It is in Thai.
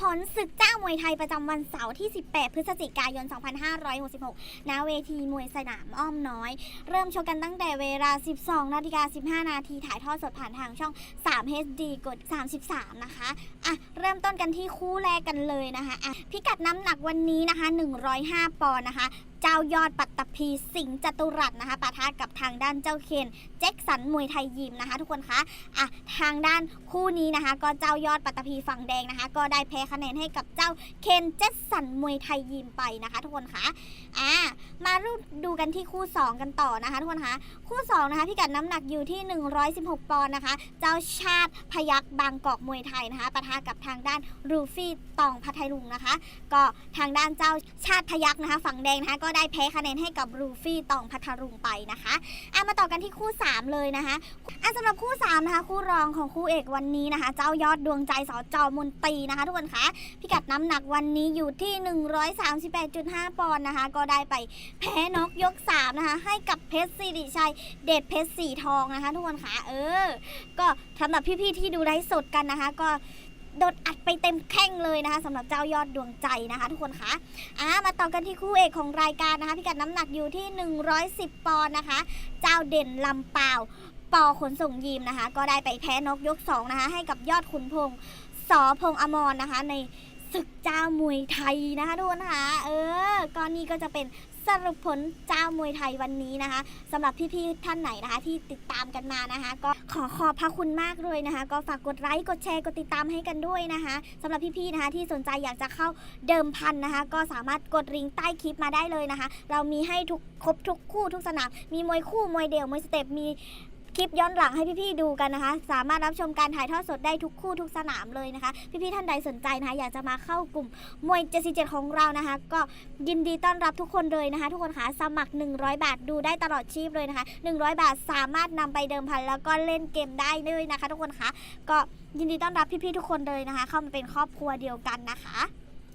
ผลศึกเจ้ามวยไทยประจำวันเสาร์ที่ 18 พฤศจิกายน 2566 ณ เวทีมวยสนามอ้อมน้อย เริ่มชกกันตั้งแต่เวลา 12 นาฬิกา 15 นาทีถ่ายทอดสดผ่านทางช่อง 3 HD กด 33 นะคะ อะ เริ่มต้นกันที่คู่แรกกันเลยนะคะ อะ พิกัดน้ำหนักวันนี้นะคะ 105 ปอนด์นะคะเจ้ายอดปัตตภีสิงห์จตุรัสนะคะปะทะกับทางด้านเจ้าเคนแจ็คสันมวยไทยยิมนะคะ ทุกคนคะอะทางด้านคู่นี้นะคะ ก็เจ้ายอดปัตตภีฝั่งแดงนะคะ ก็ได้แพ้คะแนนให้กับเจ้าเคนเจสสันมวยไทยยิมไปนะคะ ทุกคนคะอะมารูปดูกันที่คู่ 2 กันต่อนะคะ ทุกคนคะคู่2นะคะพิกัดน้ำหนักอยู่ที่ 116 ปอนด์นะคะ เจ้าชาติพยักบางกอกมวยไทยนะคะปะทะกับทางด้านรูฟี่ตองพัทลุงนะคะ ก็ทางด้านเจ้าชาติพยักนะคะ ฝั่งแดงนะคะก็็ได้แพ้คะแนนให้กับรูฟี่ตองพัทลุงไปนะคะอะมาต่อกันที่คู่ 3 เลยนะคะอะสำหรับคู่3นะคะคู่รองของคู่เอกวันนี้นะคะ เจ้ายอดดวงใจสจมนตรีนะคะ ทุกคนคะพิกัดน้ำหนักวันนี้อยู่ที่ 138.5 ปอนด์นะคะ ก็ได้ไปแพ้นกยก3นะคะให้กับเพชรสิริชัยเดชเพชรสีทองนะคะ ทุกคนคะเออ ก็สำหรับพี่ๆที่ดูไลฟ์สดกันนะคะ ก็ โดนอัดไปเต็มแข้งเลยนะคะสำหรับเจ้ายอดดวงใจนะคะ ทุกคนคะอ่ามาต่อกันที่คู่เอกของรายการนะคะพิกัดน้ำหนักอยู่ที่ 110 ปอนด์นะคะ เจ้าเด่นลำเปล่าปอขนส่งยีมนะคะ ก็ได้ไปแพ้นกยก2นะคะให้กับยอดขุนพงศ์สอพงอมรนะคะใน ศึกเจ้ามวยไทยนะคะทุกคนคะเออก็นี่ก็จะเป็นสรุปผลเจ้ามวยไทยวันนี้นะคะสำหรับพี่ๆท่านไหนนะคะ ที่ติดตามกันมานะคะ ก็ขอขอบพระคุณมากเลยนะคะ ก็ฝากกดไลค์กดแชร์กดติดตามให้กันด้วยนะคะสำหรับพี่ๆนะคะ ที่สนใจอยากจะเข้าเดิมพันนะคะ ก็สามารถกดลิงก์ใต้คลิปมาได้เลยนะคะ เรามีให้ทุกครบทุกคู่ทุกสนามมีมวยคู่มวยเดี่ยวมวยสเต็ปมี คลิปย้อนหลังให้พี่ๆดูกันนะคะ สามารถรับชมการถ่ายทอดสดได้ทุกคู่ทุกสนามเลยนะคะ พี่ๆท่านใดสนใจนะคะ อยากจะมาเข้ากลุ่มมวย77ของเรานะคะ ก็ยินดีต้อนรับทุกคนเลยนะคะ ทุกคนคะสมัคร 100 บาทดูได้ตลอดชีพเลยนะคะ 100 บาทสามารถนำไปเดิมพันแล้วก็เล่นเกมได้เลยนะคะ ทุกคนคะก็ยินดีต้อนรับพี่ๆทุกคนเลยนะคะ เข้ามาเป็นครอบครัวเดียวกันนะคะ